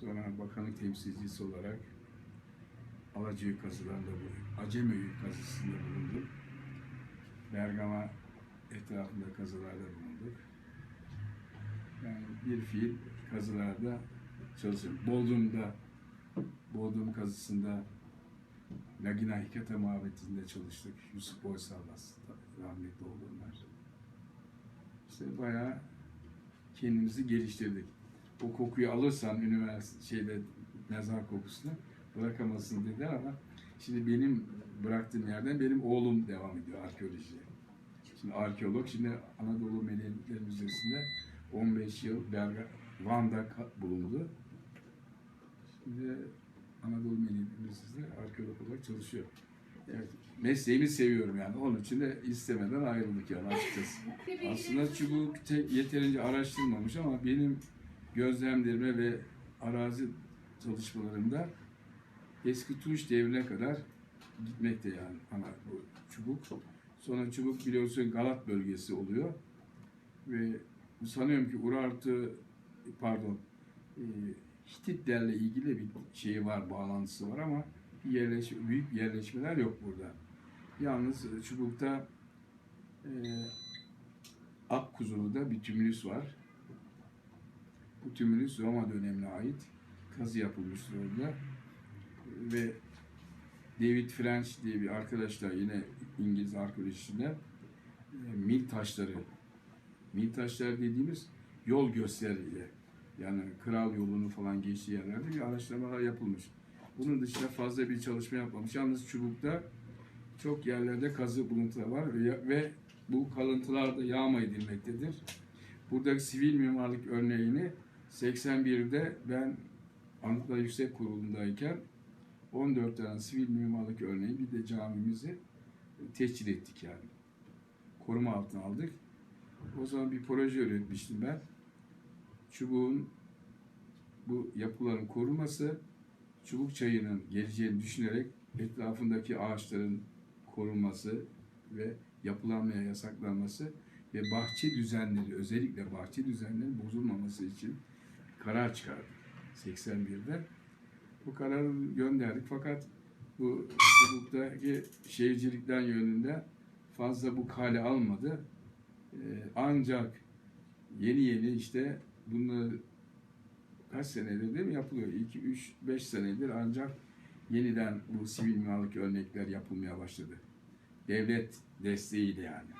Sonra bakanlık temsilcisi olarak Alacığı kazılarında bulundum. Acemöyük kazısında bulundum. Bergama etrafında kazılarda bulunduk. Yani bir fiil kazılarda çalışıyorum. Bodrum'da, Bodrum kazısında Lagina Hikate Mabeti'nde çalıştık. Yusuf Boysallas rahmetli olanlar. İşte bayağı kendimizi geliştirdik. O kokuyu alırsan üniversite şeyde mezar kokusunu bırakamazsın dediler ama şimdi benim bıraktığım yerden benim oğlum devam ediyor arkeolojiye. Şimdi arkeolog şimdi Anadolu Medeniyetleri Müzesi'nde 15 yıl Berga, Van'da bulundu. Şimdi Anadolu Medeniyetleri Müzesi'nde arkeolog olarak çalışıyor. Evet, mesleğimi seviyorum yani. Onun için de istemeden ayrıldık yani açıkçası. Aslında çubuk te- yeterince araştırılmamış ama benim gözlemlerime ve arazi çalışmalarımda eski Tunç devrine kadar gitmekte yani ama bu çubuk. Sonra çubuk biliyorsun Galat bölgesi oluyor ve sanıyorum ki Urartu pardon e, Hititlerle ilgili bir şeyi var, bağlantısı var ama yerleş, büyük yerleşmeler yok burada. Yalnız çubukta e, Akkuzulu'da bir tümülüs var. Bu tümülüs Roma dönemine ait. Kazı yapılmıştır orada. Ve David French diye bir arkadaşla yine İngiliz arkeolojisinde mil taşları, mil taşları dediğimiz yol gösteriyle yani kral yolunu falan geçtiği yerlerde bir araştırmalar yapılmış. Bunun dışında fazla bir çalışma yapmamış. Yalnız çubukta çok yerlerde kazı buluntuları var ve, ve bu kalıntılar da yağma edilmektedir. Buradaki sivil mimarlık örneğini 81'de ben Anıtlar Yüksek Kurulu'ndayken 14 tane sivil mimarlık örneği bir de camimizi tescil ettik yani. Koruma altına aldık. O zaman bir proje üretmiştim ben. Çubuğun bu yapıların korunması, çubuk çayının geleceğini düşünerek etrafındaki ağaçların korunması ve yapılanmaya yasaklanması ve bahçe düzenleri, özellikle bahçe düzenleri bozulmaması için karar çıkardık 81'de. Bu kararı gönderdik fakat bu çubuktaki şehircilikten yönünde fazla bu kale almadı. Ee, ancak yeni yeni işte bunları kaç senedir değil mi yapılıyor? 2, 3, 5 senedir ancak yeniden bu sivil mimarlık örnekler yapılmaya başladı. Devlet desteğiyle yani.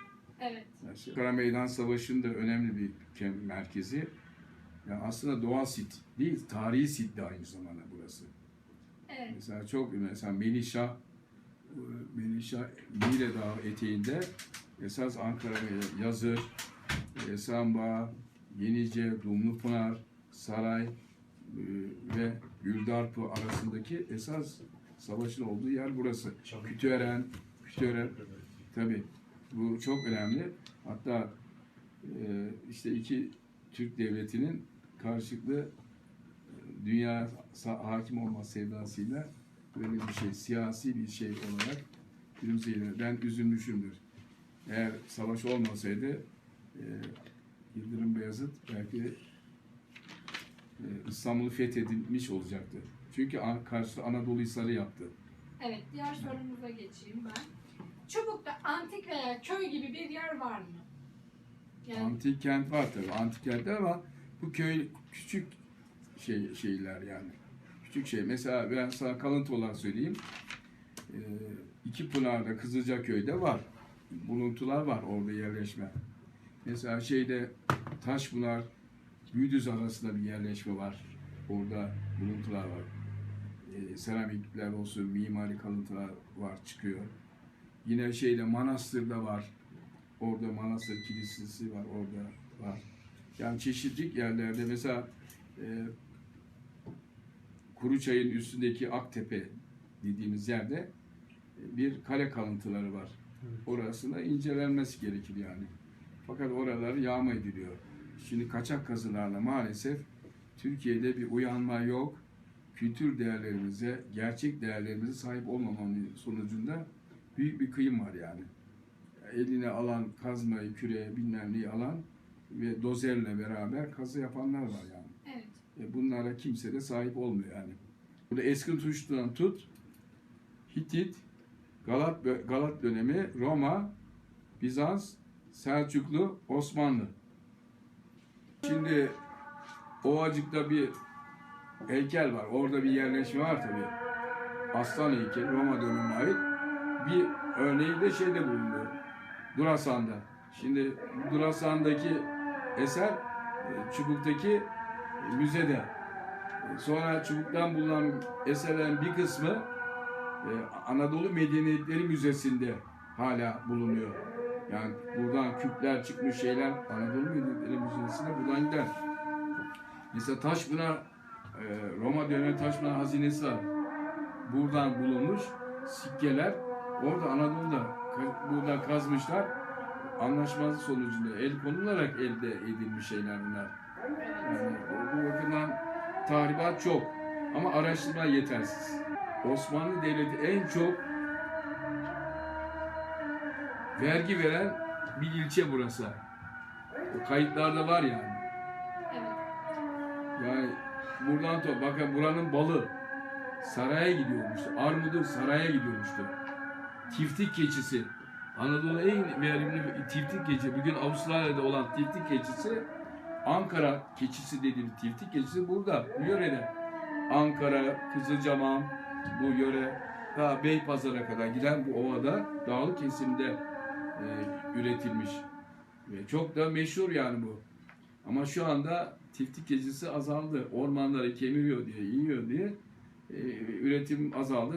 Evet. Kara Meydan Savaşı'nın da önemli bir merkezi. Yani aslında doğal sit değil, tarihi sit de aynı zamanda burası. Evet. Mesela çok mesela Melişah, e, Melişah Mire Dağı eteğinde esas Ankara Yazır, Esenbağ, Yenice, Dumlupınar, Saray e, ve Güldarpı arasındaki esas savaşın olduğu yer burası. Kütüören, Kütüören tabi bu çok önemli. Hatta e, işte iki Türk devletinin karşılıklı e, dünya hakim olma sevdasıyla böyle bir şey, siyasi bir şey olarak gülümseyilir. Ben üzülmüşümdür. Eğer savaş olmasaydı e, Yıldırım Beyazıt belki e, İstanbul'u fethedilmiş olacaktı. Çünkü karşıda Anadolu Hisarı yaptı. Evet. Diğer sorumuza geçeyim ben. Çubuk'ta antik veya köy gibi bir yer var mı? Yani Antik kent var tabii, antik kentler ama bu köy küçük şey şeyler yani. Küçük şey. Mesela ben sana kalıntı olarak söyleyeyim. Ee, iki Pınar'da Kızılcaköy'de var. Buluntular var orada yerleşme. Mesela şeyde Taşpınar, Büyüdüz arasında bir yerleşme var. Orada buluntular var. Ee, seramikler olsun, mimari kalıntılar var, çıkıyor. Yine şeyde Manastır'da var. Orada Manastır Kilisesi var, orada var. Yani çeşitli yerlerde mesela e, Kuruçay'ın üstündeki Aktepe dediğimiz yerde e, bir kale kalıntıları var. Orasında incelenmesi gerekir yani. Fakat oralar yağma ediliyor. Şimdi kaçak kazılarla maalesef Türkiye'de bir uyanma yok. Kültür değerlerimize, gerçek değerlerimize sahip olmamanın sonucunda büyük bir kıyım var yani. Eline alan kazmayı, küreği bilmem neyi alan ve dozerle beraber kazı yapanlar var yani. evet. E, bunlara kimse de sahip olmuyor yani. Burada eski tuştan tut, Hitit, Galat, Galat dönemi, Roma, Bizans, Selçuklu, Osmanlı. Şimdi Ovacık'ta bir heykel var. Orada bir yerleşme var tabii. Aslan heykeli Roma dönemine ait. Bir örneği de şeyde bulundu. Durasan'da. Şimdi Durasan'daki eser e, Çubuk'taki müzede. E, Sonra Çubuk'tan bulunan eserlerin bir kısmı e, Anadolu Medeniyetleri Müzesi'nde hala bulunuyor. Yani buradan küpler çıkmış şeyler Anadolu Medeniyetleri Müzesi'ne buradan gider. Mesela Taşpınar, Roma dönemi Taşpınar hazinesi var. Buradan bulunmuş sikkeler orada Anadolu'da ka- burada kazmışlar. Anlaşması sonucunda el konularak elde edilmiş şeyler bunlar. Yani bu bakımdan tahribat çok ama araştırma yetersiz. Osmanlı Devleti en çok vergi veren bir ilçe burası. O kayıtlarda var yani. Evet. Yani buradan to bakın buranın balı saraya gidiyormuştu. Armudu saraya gidiyormuştu. Tiftik keçisi. Anadolu en verimli tiftik keçi. Bugün Avustralya'da olan tiftik keçisi Ankara keçisi dediğimiz tiftik keçisi burada, bu yörede. Ankara, Kızılcahamam, bu yöre ta Beypazarı'na kadar giden bu ovada dağlık kesimde e, üretilmiş. Ve çok da meşhur yani bu. Ama şu anda tiftik keçisi azaldı. Ormanları kemiriyor diye, yiyor diye e, üretim azaldı.